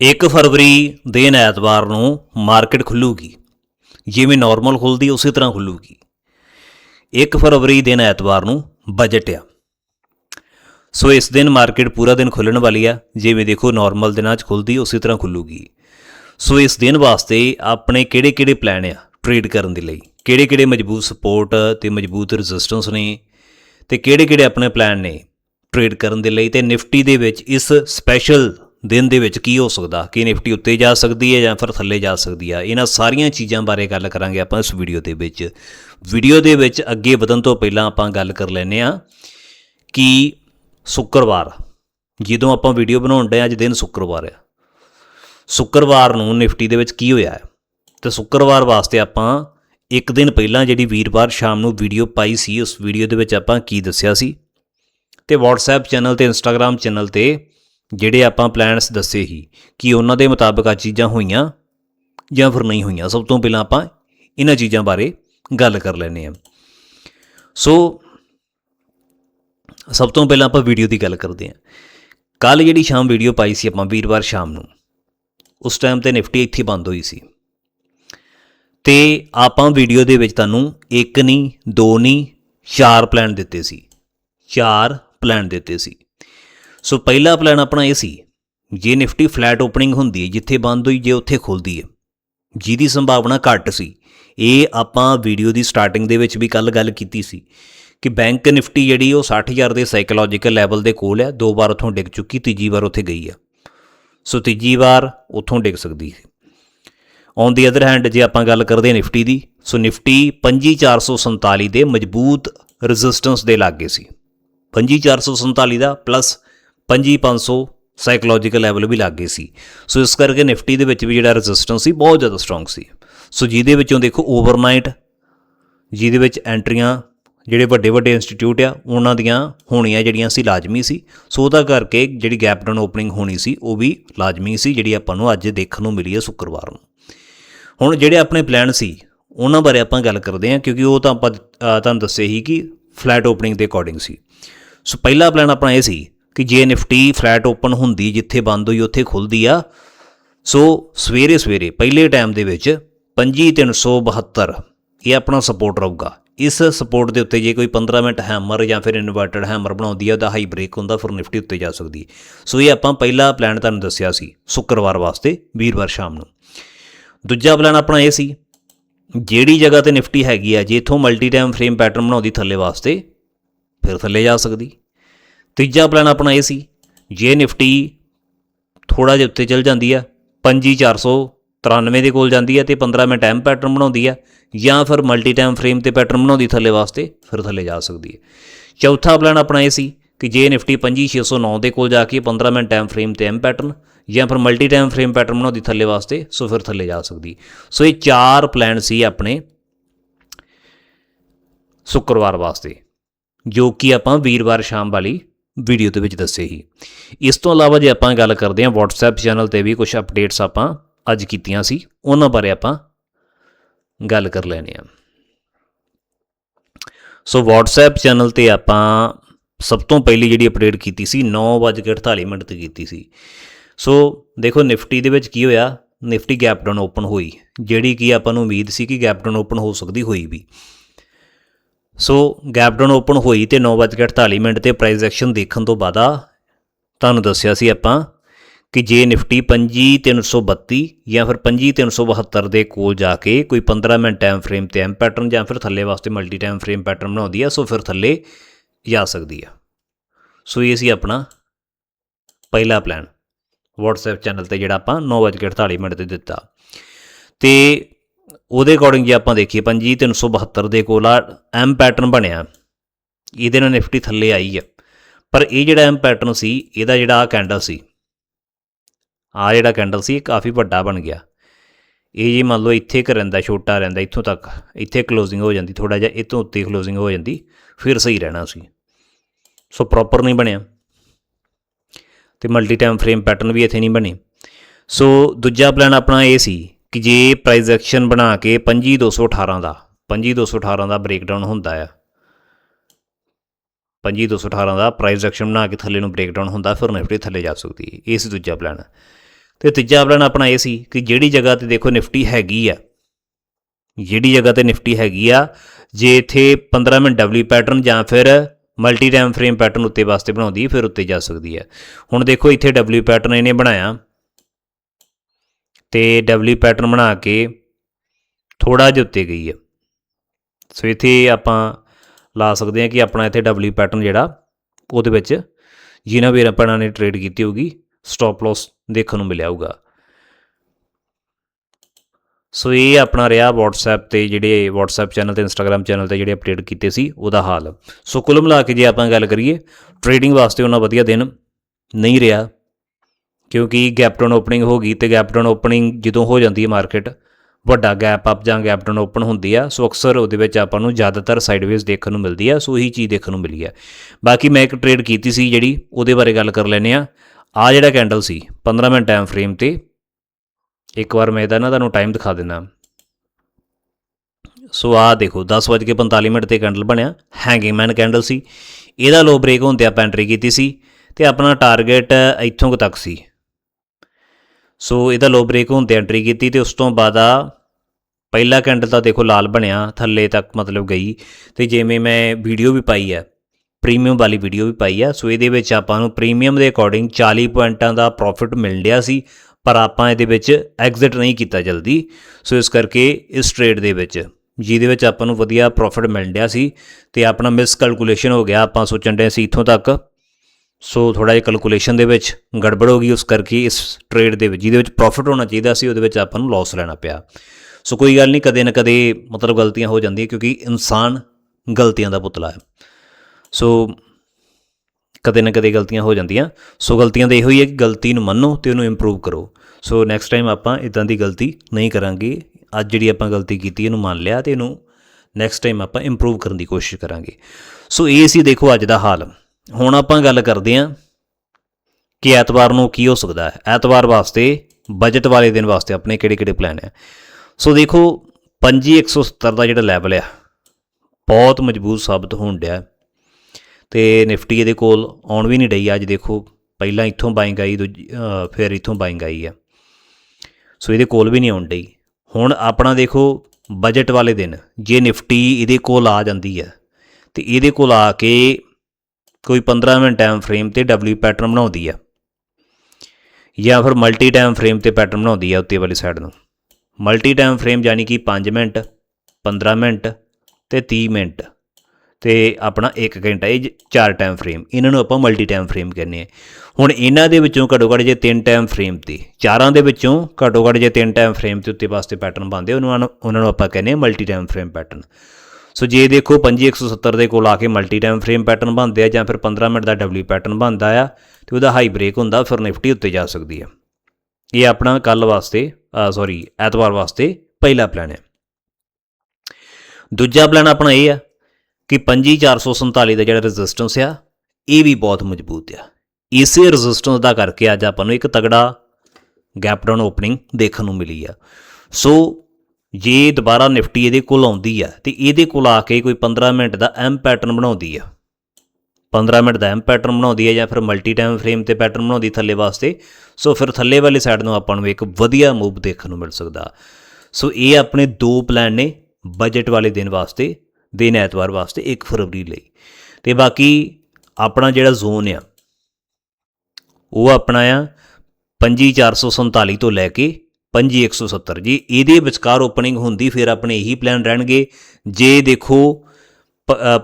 1 ਫਰਵਰੀ ਦਿਨ ਐਤਵਾਰ ਨੂੰ ਮਾਰਕੀਟ ਖੁੱਲੂਗੀ। ਜਿਵੇਂ ਨਾਰਮਲ ਖੁੱਲਦੀ, ਉਸੇ ਤਰ੍ਹਾਂ ਖੁੱਲੂਗੀ। 1 ਫਰਵਰੀ ਦਿਨ ਐਤਵਾਰ ਨੂੰ ਬਜਟ ਆ। ਸੋ ਇਸ ਦਿਨ ਮਾਰਕੀਟ ਪੂਰਾ ਦਿਨ ਖੁੱਲਣ ਵਾਲੀ ਆ। ਜਿਵੇਂ ਦੇਖੋ ਨਾਰਮਲ ਦਿਨਾਂ 'ਚ ਖੁੱਲਦੀ, ਉਸੇ ਤਰ੍ਹਾਂ ਖੁੱਲੂਗੀ। ਸੋ ਇਸ ਦਿਨ ਵਾਸਤੇ ਆਪਣੇ ਕਿਹੜੇ-ਕਿਹੜੇ ਪਲਾਨ ਆ ਟ੍ਰੇਡ ਕਰਨ ਦੇ ਲਈ? ਕਿਹੜੇ-ਕਿਹੜੇ ਮਜ਼ਬੂਤ ਸਪੋਰਟ ਤੇ ਮਜ਼ਬੂਤ ਰੈਜ਼ਿਸਟੈਂਸ ਨੇ? ਤੇ ਕਿਹੜੇ-ਕਿਹੜੇ ਆਪਣੇ ਪਲਾਨ ਨੇ ਟ੍ਰੇਡ ਕਰਨ ਦੇ ਲਈ? ਤੇ ਨਿਫਟੀ ਦੇ ਵਿੱਚ ਇਸ ਸਪੈਸ਼ਲ ਦਿਨ ਦੇ ਵਿੱਚ ਕੀ ਹੋ ਸਕਦਾ? ਕਿ ਨਿਫਟੀ ਉੱਤੇ ਜਾ ਸਕਦੀ ਹੈ ਜਾਂ ਫਿਰ ਥੱਲੇ ਜਾ ਸਕਦੀ ਆ? ਇਹਨਾਂ ਸਾਰੀਆਂ ਚੀਜ਼ਾਂ ਬਾਰੇ ਗੱਲ ਕਰਾਂਗੇ ਆਪਾਂ ਇਸ ਵੀਡੀਓ ਦੇ ਵਿੱਚ। ਵੀਡੀਓ ਦੇ ਵਿੱਚ ਅੱਗੇ ਵਧਣ ਤੋਂ ਪਹਿਲਾਂ ਆਪਾਂ ਗੱਲ ਕਰ ਲੈਨੇ ਆ ਕਿ ਸ਼ੁੱਕਰਵਾਰ, ਜਦੋਂ ਆਪਾਂ ਵੀਡੀਓ ਬਣਾਉਣ ਦੇ ਅੱਜ ਦਿਨ ਸ਼ੁੱਕਰਵਾਰ ਆ। ਸ਼ੁੱਕਰਵਾਰ ਨੂੰ ਨਿਫਟੀ ਦੇ ਵਿੱਚ ਕੀ ਹੋਇਆ ਹੈ? ਤੇ ਸ਼ੁੱਕਰਵਾਰ ਵਾਸਤੇ ਆਪਾਂ ਇੱਕ ਦਿਨ ਪਹਿਲਾਂ ਜਿਹੜੀ ਵੀਰਵਾਰ ਸ਼ਾਮ ਨੂੰ ਵੀਡੀਓ ਪਾਈ ਸੀ, ਉਸ ਵੀਡੀਓ ਦੇ ਵਿੱਚ ਆਪਾਂ ਕੀ ਦੱਸਿਆ ਸੀ? ਤੇ WhatsApp ਚੈਨਲ ਤੇ Instagram ਚੈਨਲ ਤੇ ਜਿਹੜੇ ਆਪਾਂ ਪਲਾਨਸ ਦੱਸੇ ਸੀ, ਕਿ ਉਹਨਾਂ ਦੇ ਮੁਤਾਬਕ ਆ ਚੀਜ਼ਾਂ ਹੋਈਆਂ ਜਾਂ ਫਿਰ ਨਹੀਂ ਹੋਈਆਂ? ਸਭ ਤੋਂ ਪਹਿਲਾਂ ਆਪਾਂ ਇਹਨਾਂ ਚੀਜ਼ਾਂ ਬਾਰੇ ਗੱਲ ਕਰ ਲੈਨੇ ਆ ਸੋ ਸਭ ਤੋਂ ਪਹਿਲਾਂ ਆਪਾਂ ਵੀਡੀਓ ਦੀ ਗੱਲ ਕਰਦੇ ਹਾਂ। ਕੱਲ ਜਿਹੜੀ ਸ਼ਾਮ ਵੀਡੀਓ ਪਾਈ ਸੀ ਆਪਾਂ, ਵੀਰਵਾਰ ਸ਼ਾਮ ਨੂੰ, ਉਸ ਟਾਈਮ ਤੇ ਨਿਫਟੀ ਇੱਥੇ ਬੰਦ ਹੋਈ ਸੀ। ਤੇ ਆਪਾਂ ਵੀਡੀਓ ਦੇ ਵਿੱਚ ਤੁਹਾਨੂੰ ਇੱਕ ਨਹੀਂ, ਦੋ ਨਹੀਂ, ਚਾਰ ਪਲਾਨ ਦਿੱਤੇ ਸੀ। ਚਾਰ ਪਲਾਨ ਦਿੱਤੇ ਸੀ। ਸੋ ਪਹਿਲਾ ਪਲਾਨ ਆਪਣਾ ਇਹ ਸੀ, ਜੇ ਨਿਫਟੀ ਫਲੈਟ ਓਪਨਿੰਗ ਹੁੰਦੀ ਹੈ, ਜਿੱਥੇ ਬੰਦ ਹੋਈ ਜੇ ਉੱਥੇ ਖੁੱਲਦੀ ਹੈ। ਜਿਹਦੀ ਸੰਭਾਵਨਾ ਘੱਟ ਸੀ। ਇਹ ਆਪਾਂ ਵੀਡੀਓ ਦੀ ਸਟਾਰਟਿੰਗ ਦੇ ਵਿੱਚ ਵੀ ਕੱਲ ਗੱਲ ਕੀਤੀ ਸੀ ਕਿ ਬੈਂਕ ਨਿਫਟੀ ਜਿਹੜੀ ਉਹ 60000 ਦੇ ਸਾਈਕੋਲੋਜੀਕਲ ਲੈਵਲ ਦੇ ਕੋਲ ਹੈ, ਦੋ ਵਾਰ ਉੱਥੋਂ ਡਿੱਗ ਚੁੱਕੀ, ਤੀਜੀ ਵਾਰ ਉੱਥੇ ਗਈ ਆ ਸੋ ਤੀਜੀ ਵਾਰ ਉੱਥੋਂ ਡਿੱਗ ਸਕਦੀ ਹੈ। ਔਨ ਦੀ ਅਦਰ ਹੈਂਡ ਜੇ ਆਪਾਂ ਗੱਲ ਕਰਦੇ ਹਾਂ ਨਿਫਟੀ ਦੀ, ਸੋ ਨਿਫਟੀ 25447 ਦੇ ਮਜ਼ਬੂਤ ਰੈਜ਼ਿਸਟੈਂਸ ਦੇ ਲਾਗੇ ਸੀ। 25447 ਦਾ ਪਲੱਸ 25500 ਸਾਈਕੋਲੋਜੀਕਲ ਲੈਵਲ ਵੀ ਲੱਗ ਲੱਗੇ ਸੀ। ਸੋ ਇਸ ਕਰਕੇ ਨਿਫਟੀ ਦੇ ਵਿੱਚ ਵੀ ਜਿਹੜਾ ਰੈਜ਼ਿਸਟੈਂਸ ਸੀ ਬਹੁਤ ਜ਼ਿਆਦਾ ਸਟਰੋਂਗ ਸੀ। ਸੋ ਜਿਹਦੇ ਵਿੱਚੋਂ ਦੇਖੋ ਓਵਰਨਾਈਟ ਜਿਹਦੇ ਵਿੱਚ ਐਂਟਰੀਆਂ ਜਿਹੜੇ ਵੱਡੇ ਵੱਡੇ ਇੰਸਟੀਚਿਊਟ ਆ, ਉਹਨਾਂ ਦੀਆਂ ਹੋਣੀਆਂ ਜਿਹੜੀਆਂ ਸੀ ਲਾਜ਼ਮੀ ਸੀ। ਸੋ ਉਹਦਾ ਕਰਕੇ ਜਿਹੜੀ ਗੈਪ ਡਾਊਨ ਓਪਨਿੰਗ ਹੋਣੀ ਸੀ, ਉਹ ਵੀ ਲਾਜ਼ਮੀ ਸੀ, ਜਿਹੜੀ ਆਪਾਂ ਨੂੰ ਅੱਜ ਦੇਖਣ ਨੂੰ ਮਿਲੀ ਹੈ ਸ਼ੁੱਕਰਵਾਰ ਨੂੰ। ਹੁਣ ਜਿਹੜੇ ਆਪਣੇ ਪਲਾਨ ਸੀ, ਉਹਨਾਂ ਬਾਰੇ ਆਪਾਂ ਗੱਲ ਕਰਦੇ ਹਾਂ, ਕਿਉਂਕਿ ਉਹ ਤਾਂ ਆਪਾਂ ਤੁਹਾਨੂੰ ਦੱਸੇ ਹੀ ਕਿ ਫਲੈਟ ਓਪਨਿੰਗ ਦੇ ਅਕੋਰਡਿੰਗ ਸੀ। ਸੋ ਪਹਿਲਾ ਪਲਾਨ ਆਪਣਾ ਇਹ ਸੀ ਕਿ ਜੇ ਨਿਫਟੀ ਫਲੈਟ ਓਪਨ ਹੁੰਦੀ ਜਿੱਥੇ ਬੰਦ ਹੋਈ ਉੱਥੇ ਖੁੱਲਦੀ ਆ। ਸੋ ਸਵੇਰੇ ਸਵੇਰੇ, ਪਹਿਲੇ ਟਾਈਮ ਦੇ ਵਿੱਚ 25372 ਇਹ ਆਪਣਾ ਸਪੋਰਟ ਰਹੂਗਾ। ਇਸ ਸਪੋਰਟ ਦੇ ਉੱਤੇ ਜੇ ਕੋਈ 15 ਮਿੰਟ ਹੈਮਰ ਜਾਂ ਫਿਰ ਇਨਵਰਟਡ ਹੈਮਰ ਬਣਾਉਂਦੀ ਹੈ ਉਹਦਾ ਹਾਈ ਬ੍ਰੇਕ ਹੁੰਦਾ, ਫਿਰ ਨਿਫਟੀ ਉੱਤੇ ਜਾ ਸਕਦੀ ਹੈ ਸੋ ਇਹ ਆਪਾਂ ਪਹਿਲਾ ਪਲਾਨ ਤੁਹਾਨੂੰ ਦੱਸਿਆ ਸੀ, ਸ਼ੁੱਕਰਵਾਰ ਵਾਸਤੇ, ਵੀਰਵਾਰ ਸ਼ਾਮ ਨੂੰ। ਦੂਜਾ ਪਲਾਨ ਆਪਣਾ ਇਹ ਸੀ, ਜਿਹੜੀ ਜਗ੍ਹਾ ਤੇ ਨਿਫਟੀ ਹੈਗੀ ਆ, ਜੇ ਇਥੋਂ ਮਲਟੀ ਟਾਈਮ ਫਰੇਮ ਪੈਟਰਨ ਬਣਾਉਂਦੀ ਥੱਲੇ ਵਾਸਤੇ, ਫਿਰ ਥੱਲੇ ਜਾ ਸਕਦੀ। ਤੀਜਾ ਪਲਾਨ ਆਪਣਾ ਇਹ ਸੀ, ਜੇ ਨਿਫਟੀ ਥੋੜਾ ਜਿਹਾ ਉੱਤੇ ਚੱਲ ਜਾਂਦੀ ਆ 5493 ਦੇ ਕੋਲ ਜਾਂਦੀ ਹੈ ਤੇ 15 ਮਿੰਟ ਐਮ ਪੈਟਰਨ ਬਣਾਉਂਦੀ ਆ, ਜਾਂ ਫਿਰ ਮਲਟੀ ਟਾਈਮ ਫਰੇਮ ਤੇ ਪੈਟਰਨ ਬਣਾਉਂਦੀ ਥੱਲੇ ਵਾਸਤੇ, ਫਿਰ ਥੱਲੇ ਜਾ ਸਕਦੀ ਹੈ ਚੌਥਾ ਪਲਾਨ ਆਪਣਾ ਇਹ ਸੀ ਕਿ ਜੇ ਨਿਫਟੀ 25609 ਦੇ ਕੋਲ ਜਾ ਕੇ 15 ਮਿੰਟ ਟਾਈਮ ਫਰੇਮ ਤੇ ਐਮ ਪੈਟਰਨ ਜਾਂ ਫਿਰ ਮਲਟੀ ਟਾਈਮ ਫਰੇਮ ਪੈਟਰਨ ਬਣਾਉਂਦੀ ਥੱਲੇ ਵਾਸਤੇ, ਸੋ ਫਿਰ ਥੱਲੇ ਜਾ ਸਕਦੀ। ਸੋ ਇਹ ਚਾਰ ਪਲਾਨ ਸੀ ਆਪਣੇ ਸ਼ੁੱਕਰਵਾਰ ਵਾਸਤੇ, ਜੋ ਕਿ ਆਪਾਂ ਵੀਰਵਾਰ ਸ਼ਾਮ ਵਾਲੀ ਵੀਡੀਓ ਦੇ ਵਿੱਚ ਦੱਸੇ ਹੀ ਇਸ ਤੋਂ ਇਲਾਵਾ ਜੇ ਆਪਾਂ ਗੱਲ ਕਰਦੇ ਹਾਂ WhatsApp ਚੈਨਲ ਤੇ ਵੀ ਕੁਝ ਅਪਡੇਟਸ ਆਪਾਂ ਅੱਜ ਕੀਤੀਆਂ ਸੀ, ਉਹਨਾਂ ਬਾਰੇ ਆਪਾਂ ਗੱਲ ਕਰ ਲੈਨੇ ਆ ਸੋ WhatsApp ਚੈਨਲ ਤੇ ਆਪਾਂ ਸਭ ਤੋਂ ਪਹਿਲੀ ਜਿਹੜੀ ਅਪਡੇਟ ਕੀਤੀ ਸੀ 9:48 ਮਿੰਟ ਤੇ ਕੀਤੀ ਸੀ। ਸੋ ਦੇਖੋ ਨਿਫਟੀ ਦੇ ਵਿੱਚ ਕੀ ਹੋਇਆ, ਨਿਫਟੀ ਗੈਪ ਡਾਊਨ ਓਪਨ ਹੋਈ, ਜਿਹੜੀ ਕਿ ਆਪਾਂ ਨੂੰ ਉਮੀਦ ਸੀ ਕਿ ਗੈਪ ਡਾਊਨ ਓਪਨ ਹੋ ਸਕਦੀ, ਹੋਈ ਵੀ। ਸੋ ਗੈਪ ਡਾਊਨ ਓਪਨ ਹੋਈ ਤੇ 9:48 ਮਿੰਟ ਤੇ ਪ੍ਰਾਈਸ ਐਕਸ਼ਨ ਦੇਖਣ ਤੋਂ ਬਾਅਦ ਤੁਹਾਨੂੰ ਦੱਸਿਆ ਸੀ ਆਪਾਂ ਕਿ ਜੇ ਨਿਫਟੀ 25332 ਜਾਂ ਫਿਰ 25372 ਦੇ ਕੋਲ ਜਾ ਕੇ ਕੋਈ 15 ਮਿੰਟ ਟਾਈਮ ਫਰੇਮ ਤੇ ਐਮ ਪੈਟਰਨ ਜਾਂ ਫਿਰ ਥੱਲੇ ਵਾਸਤੇ ਮਲਟੀ ਟਾਈਮ ਫਰੇਮ ਪੈਟਰਨ ਬਣਾਉਂਦੀ ਆ, ਸੋ ਫਿਰ ਥੱਲੇ ਜਾ ਸਕਦੀ ਆ। ਸੋ ਇਹ ਸੀ ਆਪਣਾ ਪਹਿਲਾ ਪਲਾਨ WhatsApp ਚੈਨਲ ਤੇ ਜਿਹੜਾ ਆਪਾਂ 9:48 ਮਿੰਟ ਤੇ ਦਿੱਤਾ। ਤੇ ਉਹਦੇ ਅਕੋਰਡਿੰਗ ਜੇ ਆਪਾਂ ਦੇਖੀਏ 25372 ਦੇ ਕੋਲ ਆ ਐਮ ਪੈਟਰਨ ਬਣਿਆ। ਇਹਦੇ ਨਾਲ ਨਿਫਟੀ ਥੱਲੇ ਆਈ ਆ। ਪਰ ਇਹ ਜਿਹੜਾ ਐਮ ਪੈਟਰਨ ਸੀ, ਇਹਦਾ ਜਿਹੜਾ ਆ ਕੈਂਡਲ ਸੀ ਆ ਜਿਹੜਾ ਕੈਂਡਲ ਸੀ, ਇਹ ਕਾਫੀ ਵੱਡਾ ਬਣ ਗਿਆ। ਇਹ ਜੀ ਮੰਨ ਲਓ ਇੱਥੇ ਇੱਕ ਰਹਿੰਦਾ, ਛੋਟਾ ਰਹਿੰਦਾ, ਇੱਥੋਂ ਤੱਕ, ਇੱਥੇ ਕਲੋਜ਼ਿੰਗ ਹੋ ਜਾਂਦੀ ਥੋੜਾ ਜਿਹਾ ਇਹ ਤੋਂ ਉੱਤੇ ਕਲੋਜ਼ਿੰਗ ਹੋ ਜਾਂਦੀ, ਫਿਰ ਸਹੀ ਰਹਿਣਾ ਸੀ। ਸੋ ਪ੍ਰੋਪਰ ਨਹੀਂ ਬਣਿਆ। ਤੇ ਮਲਟੀ ਟਾਈਮ ਫਰੇਮ ਪੈਟਰਨ ਵੀ ਇੱਥੇ ਨਹੀਂ ਬਣੇ। ਸੋ ਦੂਜਾ ਪਲਾਨ ਆਪਣਾ ਇਹ ਸੀ ਕਿ ਜੇ ਪ੍ਰਾਈਸ ਐਕਸ਼ਨ ਬਣਾ ਕੇ 25218 ਦਾ 25218 ਦਾ ਬ੍ਰੇਕਡਾਊਨ ਹੁੰਦਾ ਆ। 25218 ਦਾ ਪ੍ਰਾਈਸ ਐਕਸ਼ਨ ਬਣਾ ਕੇ ਥੱਲੇ ਨੂੰ ਬ੍ਰੇਕਡਾਊਨ ਹੁੰਦਾ, ਫਿਰ ਨਿਫਟੀ ਥੱਲੇ ਜਾ ਸਕਦੀ ਹੈ। ਇਹ ਸੀ ਦੂਜਾ ਪਲਾਨ ਤੇ ਤੀਜਾ ਪਲਾਨ ਆਪਣਾ ਇਹ ਸੀ ਕਿ ਜਿਹੜੀ ਜਗ੍ਹਾ ਤੇ ਦੇਖੋ ਨਿਫਟੀ ਹੈਗੀ ਆ, ਜਿਹੜੀ ਜਗ੍ਹਾ ਤੇ ਨਿਫਟੀ ਹੈਗੀ ਆ, ਜੇ ਇੱਥੇ 15 ਮਿੰਟ ਡਬਲਯੂ ਪੈਟਰਨ ਜਾਂ ਫਿਰ ਮਲਟੀ ਟਾਈਮ ਫਰੇਮ ਪੈਟਰਨ ਉੱਤੇ ਵਾਸਤੇ ਬਣਾਉਂਦੀ, ਫਿਰ ਉੱਤੇ ਜਾ ਸਕਦੀ ਹੈ। ਹੁਣ ਦੇਖੋ ਇੱਥੇ ਡਬਲਯੂ ਪੈਟਰਨ ਇਹਨੇ ਬਣਾਇਆ। ਤੇ ਡਬਲਯੂ ਪੈਟਰਨ ਬਣਾ ਕੇ ਥੋੜਾ ਜਿਹਾ ਉੱਤੇ ਗਈ ਹੈ। ਸੋ ਇੱਥੇ ਆਪਾਂ ਲਾ ਸਕਦੇ ਹਾਂ ਕਿ ਆਪਣਾ ਇੱਥੇ ਡਬਲਯੂ ਪੈਟਰਨ ਜਿਹੜਾ, ਉਹਦੇ ਵਿੱਚ ਜਿਨ੍ਹਾਂ ਵੀ ਆਪਾਂ ਨੇ ਟ੍ਰੇਡ ਕੀਤੀ ਹੋਊਗੀ ਸਟਾਪ ਲਾਸ ਦੇਖਣ ਨੂੰ ਮਿਲਿਆ ਹੋਊਗਾ। ਸੋ ਇਹ ਆਪਣਾ ਰਿਹਾ WhatsApp ਤੇ ਜਿਹੜੇ WhatsApp ਚੈਨਲ ਤੇ Instagram ਚੈਨਲ ਤੇ ਜਿਹੜੇ ਅਪਡੇਟ ਕੀਤੇ ਸੀ, ਉਹਦਾ ਹਾਲ। ਸੋ ਕੁੱਲ ਮਿਲਾ ਕੇ ਜੇ ਆਪਾਂ ਗੱਲ ਕਰੀਏ ਟ੍ਰੇਡਿੰਗ ਵਾਸਤੇ ਉਹਨਾਂ ਵਧੀਆ ਦਿਨ ਨਹੀਂ ਰਿਹਾ। ਕਿਉਂਕਿ ਗੈਪ ਡਾਊਨ ਓਪਨਿੰਗ ਹੋ ਗਈ ਤੇ ਗੈਪ ਡਾਊਨ ਓਪਨਿੰਗ ਜਦੋਂ ਹੋ ਜਾਂਦੀ ਹੈ ਮਾਰਕੀਟ ਵੱਡਾ ਗੈਪ ਅਪ ਜਾਂ ਗੈਪ ਡਾਊਨ ਓਪਨ ਹੁੰਦੀ ਆ, ਸੋ ਅਕਸਰ ਉਹਦੇ ਵਿੱਚ ਆਪਾਂ ਨੂੰ ਜ਼ਿਆਦਾਤਰ ਸਾਈਡਵੇਜ਼ ਦੇਖਣ ਨੂੰ ਮਿਲਦੀ ਆ, ਸੋ ਇਹੀ ਚੀਜ਼ ਦੇਖਣ ਨੂੰ ਮਿਲੀ ਆ। ਬਾਕੀ ਮੈਂ ਇੱਕ ਟ੍ਰੇਡ ਕੀਤੀ ਸੀ ਜਿਹੜੀ ਉਹਦੇ ਬਾਰੇ ਗੱਲ ਕਰ ਲੈਨੇ ਆ। ਆ ਜਿਹੜਾ ਕੈਂਡਲ ਸੀ 15 ਮਿੰਟ ਟਾਈਮ ਫਰੇਮ ਤੇ, ਇੱਕ ਵਾਰ ਮੈਂ ਇਹਦਾ ਨਾ ਤੁਹਾਨੂੰ ਟਾਈਮ ਦਿਖਾ ਦਿੰਦਾ। ਸੋ ਆ ਦੇਖੋ 10:45 ਮਿੰਟ ਤੇ ਕੈਂਡਲ ਬਣਿਆ ਹੈਂਗਿੰਗ ਮੈਨ ਕੈਂਡਲ ਸੀ। ਇਹਦਾ ਲੋ ਬ੍ਰੇਕ ਹੁੰਦੇ ਆਪਾਂ ਐਂਟਰੀ ਕੀਤੀ ਸੀ ਤੇ ਆਪਣਾ ਟਾਰਗੇਟ ਇੱਥੋਂ ਕੁ ਤੱਕ ਸੀ। ਸੋ ਇਹਦਾ ਲੋ ਬ੍ਰੇਕ ਹੁੰਦੇ ਐਂਟਰੀ ਕੀਤੀ ਤੇ ਉਸ ਤੋਂ ਬਾਅਦ ਆ ਪਹਿਲਾ ਕੈਂਡਲ ਤਾਂ ਦੇਖੋ ਲਾਲ ਬਣਿਆ, ਥੱਲੇ ਤੱਕ ਮਤਲਬ ਗਈ ਤੇ ਜਿਵੇਂ ਮੈਂ ਵੀਡੀਓ ਵੀ ਪਾਈ ਹੈ ਪ੍ਰੀਮੀਅਮ ਵਾਲੀ ਵੀਡੀਓ ਵੀ ਪਾਈ ਆ, ਸੋ ਇਹਦੇ ਵਿੱਚ ਆਪਾਂ ਨੂੰ ਪ੍ਰੀਮੀਅਮ ਦੇ ਅਕੋਰਡਿੰਗ 40 ਪੁਆਇੰਟਾਂ ਦਾ ਪ੍ਰੋਫਿਟ ਮਿਲ ਰਿਹਾ ਸੀ, ਪਰ ਆਪਾਂ ਇਹਦੇ ਵਿੱਚ ਐਗਜ਼ਿਟ ਨਹੀਂ ਕੀਤਾ ਜਲਦੀ, ਸੋ ਇਸ ਕਰਕੇ ਇਸ ਟ੍ਰੇਡ ਦੇ ਵਿੱਚ, ਜਿਹਦੇ ਵਿੱਚ ਆਪਾਂ ਨੂੰ ਵਧੀਆ ਪ੍ਰੋਫਿਟ ਮਿਲ ਰਿਹਾ ਸੀ ਤੇ ਆਪਣਾ ਮਿਸ ਕੈਲਕੂਲੇਸ਼ਨ ਹੋ ਗਿਆ, ਆਪਾਂ ਸੋਚਣ ਦੇ ਸੀ ਇੱਥੋਂ ਤੱਕ। ਸੋ ਥੋੜਾ ਜਿਹਾ ਕੈਲਕੂਲੇਸ਼ਨ ਦੇ ਵਿੱਚ ਗੜਬੜ ਹੋ ਗਈ, ਉਸ ਕਰਕੇ ਇਸ ਟ੍ਰੇਡ ਦੇ ਵਿੱਚ, ਜਿਹਦੇ ਵਿੱਚ ਪ੍ਰੋਫਿਟ ਹੋਣਾ ਚਾਹੀਦਾ ਸੀ, ਉਹਦੇ ਵਿੱਚ ਆਪਾਂ ਨੂੰ ਲਾਸ ਲੈਣਾ ਪਿਆ। ਸੋ ਕੋਈ ਗੱਲ ਨਹੀਂ, ਕਦੇ ਨਾ ਕਦੇ ਮਤਲਬ ਗਲਤੀਆਂ ਹੋ ਜਾਂਦੀਆਂ, ਕਿਉਂਕਿ ਇਨਸਾਨ ਗਲਤੀਆਂ ਦਾ ਪੁਤਲਾ ਹੈ। ਸੋ ਕਦੇ ਨਾ ਕਦੇ ਗਲਤੀਆਂ ਹੋ ਜਾਂਦੀਆਂ। ਸੋ ਗਲਤੀਆਂ ਦਾ ਇਹੋ ਹੀ ਹੈ ਕਿ ਗਲਤੀ ਨੂੰ ਮੰਨੋ ਤੇ ਉਹਨੂੰ ਇੰਪਰੂਵ ਕਰੋ। ਸੋ ਨੈਕਸਟ ਟਾਈਮ ਆਪਾਂ ਇਦਾਂ ਦੀ ਗਲਤੀ ਨਹੀਂ ਕਰਾਂਗੇ। ਅੱਜ ਜਿਹੜੀ ਆਪਾਂ ਗਲਤੀ ਕੀਤੀ, ਇਹਨੂੰ ਮੰਨ ਲਿਆ ਤੇ ਇਹਨੂੰ ਨੈਕਸਟ ਟਾਈਮ ਆਪਾਂ ਇੰਪਰੂਵ ਕਰਨ ਦੀ ਕੋਸ਼ਿਸ਼ ਕਰਾਂਗੇ। ਸੋ ਇਹ ਸੀ ਦੇਖੋ ਅੱਜ ਦਾ ਹਾਲ। ਹੁਣ ਆਪਾਂ ਗੱਲ ਕਰਦੇ ਹਾਂ ਕਿ ਐਤਵਾਰ ਨੂੰ ਕੀ ਹੋ ਸਕਦਾ ਹੈ। ਐਤਵਾਰ ਵਾਸਤੇ ਬਜਟ ਵਾਲੇ ਦਿਨ ਵਾਸਤੇ ਆਪਣੇ ਕਿਹੜੇ-ਕਿਹੜੇ ਪਲਾਨ ਹੈ। ਸੋ ਦੇਖੋ 5170 ਦਾ ਜਿਹੜਾ ਲੈਵਲ ਆ, ਬਹੁਤ ਮਜ਼ਬੂਤ ਸਾਬਤ ਹੋਣ ਡਿਆ। ਤੇ ਨਿਫਟੀ ਇਹਦੇ ਕੋਲ ਆਉਣ ਵੀ ਨਹੀਂ ਡਈ। ਅੱਜ ਦੇਖੋ, ਪਹਿਲਾਂ ਇੱਥੋਂ ਬਾਇੰਗ ਆਈ, ਦੂਜੀ ਫਿਰ ਇੱਥੋਂ ਬਾਇੰਗ ਆਈ ਆ। ਸੋ ਇਹਦੇ ਕੋਲ ਵੀ ਨਹੀਂ ਆਉਣ ਡਈ। ਹੁਣ ਆਪਣਾ ਦੇਖੋ ਬਜਟ ਵਾਲੇ ਦਿਨ, ਜੇ ਨਿਫਟੀ ਇਹਦੇ ਕੋਲ ਆ ਜਾਂਦੀ ਹੈ, ਤੇ ਇਹਦੇ ਕੋਲ ਆ ਕੇ ਕੋਈ 15 ਮਿੰਟ ਟਾਈਮ ਫਰੇਮ ਤੇ ਡਬਲਯੂ ਪੈਟਰਨ ਬਣਾਉਂਦੀ ਆ। ਜਾਂ ਫਿਰ ਮਲਟੀ ਟਾਈਮ ਫਰੇਮ ਤੇ ਪੈਟਰਨ ਬਣਾਉਂਦੀ ਆ ਉੱਤੇ ਵਾਲੀ ਸਾਈਡ ਨੂੰ। ਮਲਟੀ ਟਾਈਮ ਫਰੇਮ ਯਾਨੀ ਕਿ 5 ਮਿੰਟ 15 ਮਿੰਟ ਤੇ 30 ਮਿੰਟ ਤੇ ਆਪਣਾ 1 ਘੰਟਾ, ਇਹ ਚਾਰ ਟਾਈਮ ਫਰੇਮ ਇਹਨਾਂ ਨੂੰ ਆਪਾਂ ਮਲਟੀ ਟਾਈਮ ਫਰੇਮ ਕਹਿੰਦੇ ਆ। ਹੁਣ ਇਹਨਾਂ ਦੇ ਵਿੱਚੋਂ ਘੱਟੋ ਘੱਟ ਜੇ ਤਿੰਨ ਟਾਈਮ ਫਰੇਮ ਤੇ, ਚਾਰਾਂ ਦੇ ਵਿੱਚੋਂ ਘੱਟੋ ਘੱਟ ਜੇ ਤਿੰਨ ਟਾਈਮ ਫਰੇਮ ਤੇ ਉੱਤੇ ਵਾਸਤੇ ਪੈਟਰਨ ਬਣਦੇ ਉਹਨਾਂ ਨੂੰ ਉਹਨਾਂ ਨੂੰ ਆਪਾਂ ਕਹਿੰਦੇ ਆ multi time frame pattern so ਜੇ ਦੇਖੋ 5170 ਦੇ ਕੋਲ ਆ ਕੇ ਮਲਟੀ ਟਾਈਮ ਫਰੇਮ ਪੈਟਰਨ ਬਣਦੇ ਆ ਜਾਂ ਫਿਰ 15 ਮਿੰਟ ਦਾ ਡਬਲਯੂ ਪੈਟਰਨ ਬਣਦਾ ਆ, ਤੇ ਉਹਦਾ ਹਾਈ ਬ੍ਰੇਕ ਹੁੰਦਾ, ਫਿਰ ਨਿਫਟੀ ਉੱਤੇ ਜਾ ਸਕਦੀ ਹੈ ਇਹ ਆਪਣਾ ਕੱਲ ਵਾਸਤੇ ਸੌਰੀ ਐਤਵਾਰ ਵਾਸਤੇ ਪਹਿਲਾ ਪਲਾਨ ਹੈ ਦੂਜਾ ਪਲਾਨ ਆਪਣਾ ਇਹ ਆ ਕਿ 25447 ਦਾ ਜਿਹੜਾ ਰੈਜ਼ਿਸਟੈਂਸ ਆ, ਇਹ ਵੀ ਬਹੁਤ ਮਜ਼ਬੂਤ ਆ। ਇਸੇ ਰੈਜ਼ਿਸਟੈਂਸ ਦਾ ਕਰਕੇ ਅੱਜ ਆਪਾਂ ਨੂੰ ਇੱਕ ਤਗੜਾ ਗੈਪ ਡਾਊਨ ਓਪਨਿੰਗ ਦੇਖਣ ਨੂੰ ਮਿਲੀ ਆ। ਸੋ ਜੇ ਦੁਬਾਰਾ ਨਿਫਟੀ ਇਹਦੇ ਕੋਲ ਆਉਂਦੀ ਆ, ਤੇ ਇਹਦੇ ਕੋਲ ਆ ਕੇ ਕੋਈ 15 ਮਿੰਟ ਦਾ ਐਮ ਪੈਟਰਨ ਬਣਾਉਂਦੀ ਆ। 15 ਮਿੰਟ ਦਾ ਐਮ ਪੈਟਰਨ ਬਣਾਉਂਦੀ ਹੈ ਜਾਂ ਫਿਰ ਮਲਟੀ ਟਾਈਮ ਫਰੇਮ ਤੇ ਪੈਟਰਨ ਬਣਾਉਂਦੀ ਥੱਲੇ ਵਾਸਤੇ, ਸੋ ਫਿਰ ਥੱਲੇ ਵਾਲੀ ਸਾਈਡ ਨੂੰ ਆਪਾਂ ਨੂੰ ਇੱਕ ਵਧੀਆ ਮੂਵ ਦੇਖਣ ਨੂੰ ਮਿਲ ਸਕਦਾ। ਸੋ ਇਹ ਆਪਣੇ ਦੋ ਪਲਾਨ ਨੇ ਬਜਟ ਵਾਲੇ ਦਿਨ ਵਾਸਤੇ, ਦਿਨ ਐਤਵਾਰ ਵਾਸਤੇ 1 ਫਰਵਰੀ ਲਈ। ਤੇ ਬਾਕੀ ਆਪਣਾ ਜਿਹੜਾ ਜ਼ੋਨ ਆ, ਉਹ ਆਪਣਾ ਆ 25447 ਤੋਂ ਲੈ ਕੇ 25170 ਜੇ, ਇਹਦੇ ਵਿਚਕਾਰ ਓਪਨਿੰਗ ਹੁੰਦੀ, ਫਿਰ ਆਪਣੇ ਇਹੀ ਪਲਾਨ ਰਹਿਣਗੇ। ਜੇ ਦੇਖੋ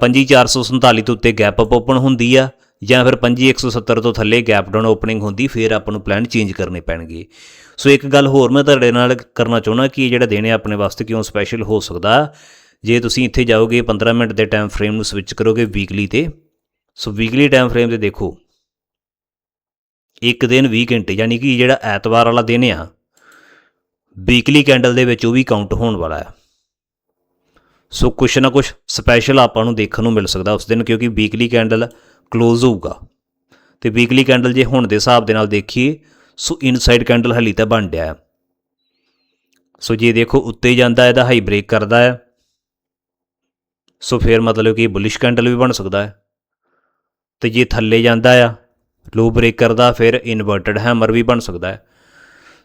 25447 ਤੋਂ ਉੱਤੇ ਗੈਪ ਅਪ ਓਪਨ ਹੁੰਦੀ ਆ, ਜਾਂ ਫਿਰ 25170 ਤੋਂ ਥੱਲੇ ਗੈਪ ਡਾਊਨ ਓਪਨਿੰਗ ਹੁੰਦੀ, ਫਿਰ ਆਪਾਂ ਨੂੰ ਪਲਾਨ ਚੇਂਜ ਕਰਨੇ ਪੈਣਗੇ। ਸੋ ਇੱਕ ਗੱਲ ਹੋਰ ਮੈਂ ਤੁਹਾਡੇ ਨਾਲ ਕਰਨਾ ਚਾਹੁੰਦਾ ਕਿ ਇਹ ਜਿਹੜਾ ਦਿਨ ਹੈ ਆਪਣੇ ਵਾਸਤੇ ਕਿਉਂ ਸਪੈਸ਼ਲ ਹੋ ਸਕਦਾ? ਜੇ ਤੁਸੀਂ ਇੱਥੇ ਜਾਓਗੇ 15 ਮਿੰਟ ਦੇ ਟਾਈਮ ਫਰੇਮ ਨੂੰ ਸਵਿਚ ਕਰੋਗੇ ਵੀਕਲੀ ਤੇ। ਸੋ ਵੀਕਲੀ ਟਾਈਮ ਫਰੇਮ ਤੇ ਦੇਖੋ, ਇੱਕ ਦਿਨ 20 ਘੰਟੇ, ਯਾਨੀ ਕਿ ਜਿਹੜਾ ਐਤਵਾਰ ਵਾਲਾ ਦਿਨ ਆ ਵੀਕਲੀ ਕੈਂਡਲ ਦੇ ਵਿੱਚ ਉਹ ਵੀ ਕਾਊਂਟ ਹੋਣ ਵਾਲਾ ਹੈ। ਸੋ ਕੁਛ ਨਾ ਕੁਛ ਸਪੈਸ਼ਲ ਆਪਾਂ ਨੂੰ ਦੇਖਣ ਨੂੰ ਮਿਲ ਸਕਦਾ ਉਸ ਦਿਨ ਕਿਉਂਕਿ ਵੀਕਲੀ ਕੈਂਡਲ ক্লোਜ਼ ਹੋਊਗਾ। ਤੇ ਵੀਕਲੀ ਕੈਂਡਲ ਜੇ ਹੁਣ ਦੇ ਹਿਸਾਬ ਦੇ ਨਾਲ ਦੇਖੀਏ ਸੋ ਇਨਸਾਈਡ ਕੈਂਡਲ ਹਲੀ ਤਾਂ ਬਣ ਰਿਹਾ ਹੈ। ਸੋ ਜੇ ਦੇਖੋ ਉੱਤੇ ਜਾਂਦਾ ਇਹਦਾ ਹਾਈ ਬ੍ਰੇਕ ਕਰਦਾ ਹੈ। ਸੋ ਫਿਰ ਮਤਲਬ ਕਿ ਬੁਲਿਸ਼ ਕੈਂਡਲ ਵੀ ਬਣ ਸਕਦਾ ਹੈ। ਤੇ ਜੇ ਥੱਲੇ ਜਾਂਦਾ ਆ ਲੋ ਬ੍ਰੇਕ ਕਰਦਾ, ਫਿਰ ਇਨਵਰਟਡ ਹੈਮਰ ਵੀ ਬਣ ਸਕਦਾ ਹੈ।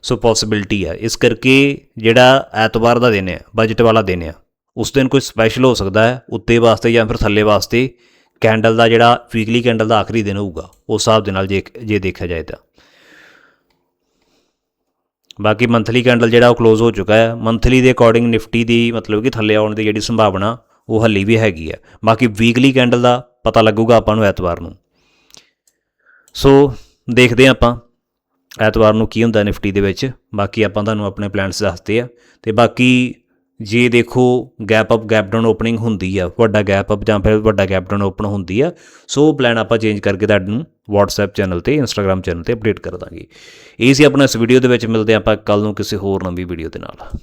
ਸੋ ਪੋਸਿਬਿਲਿਟੀ ਹੈ। ਇਸ ਕਰਕੇ ਜਿਹੜਾ ਐਤਵਾਰ ਦਾ ਦਿਨ ਹੈ ਬਜਟ ਵਾਲਾ ਦਿਨ ਹੈ, ਉਸ ਦਿਨ ਕੋਈ ਸਪੈਸ਼ਲ ਹੋ ਸਕਦਾ ਹੈ, ਉੱਤੇ ਵਾਸਤੇ ਜਾਂ ਫਿਰ ਥੱਲੇ ਵਾਸਤੇ ਕੈਂਡਲ ਦਾ ਜਿਹੜਾ ਵੀਕਲੀ ਕੈਂਡਲ ਦਾ ਆਖਰੀ ਦਿਨ ਹੋਊਗਾ, ਉਸ ਹਿਸਾਬ ਦੇ ਨਾਲ ਜੇ ਜੇ ਦੇਖਿਆ ਜਾਏ ਤਾਂ। ਬਾਕੀ ਮੰਥਲੀ ਕੈਂਡਲ ਜਿਹੜਾ ਉਹ ক্লোਜ਼ ਹੋ ਚੁੱਕਾ ਹੈ। ਮੰਥਲੀ ਦੇ ਅਕੋਰਡਿੰਗ ਨਿਫਟੀ ਦੀ ਮਤਲਬ ਕਿ ਥੱਲੇ ਆਉਣ ਦੀ ਜਿਹੜੀ ਸੰਭਾਵਨਾ, ਉਹ ਹੱਲੀ ਵੀ ਹੈਗੀ ਹੈ। ਬਾਕੀ ਵੀਕਲੀ ਕੈਂਡਲ ਦਾ ਪਤਾ ਲੱਗੂਗਾ ਆਪਾਂ ਨੂੰ ਐਤਵਾਰ ਨੂੰ। ਸੋ ਦੇਖਦੇ ਹਾਂ ਆਪਾਂ ਐਤਵਾਰ ਨੂੰ ਕੀ ਹੁੰਦਾ ਨਿਫਟੀ ਦੇ ਵਿੱਚ? ਬਾਕੀ ਆਪਾਂ ਤੁਹਾਨੂੰ ਆਪਣੇ ਪਲਾਨਸ ਦੱਸਦੇ ਆ। ਤੇ ਬਾਕੀ ਜੇ ਦੇਖੋ gap up gap down opening ਹੁੰਦੀ ਆ, ਵੱਡਾ ਗੈਪ ਅਪ ਜਾਂ ਫਿਰ ਵੱਡਾ ਗੈਪ ਡਾਊਨ ਓਪਨ ਹੁੰਦੀ ਆ, ਸੋ ਪਲਾਨ ਆਪਾਂ ਚੇਂਜ ਕਰਕੇ ਤੁਹਾਨੂੰ WhatsApp ਚੈਨਲ ਤੇ, Instagram ਚੈਨਲ ਤੇ ਅਪਡੇਟ ਕਰ ਦਾਂਗੇ। ਇਹ ਸੀ ਆਪਣਾ ਇਸ ਵੀਡੀਓ ਦੇ ਵਿੱਚ, ਮਿਲਦੇ ਹਾਂ ਆਪਾਂ ਕੱਲ ਨੂੰ ਕਿਸੇ ਹੋਰ ਨਵੀਂ ਵੀਡੀਓ ਦੇ ਨਾਲ।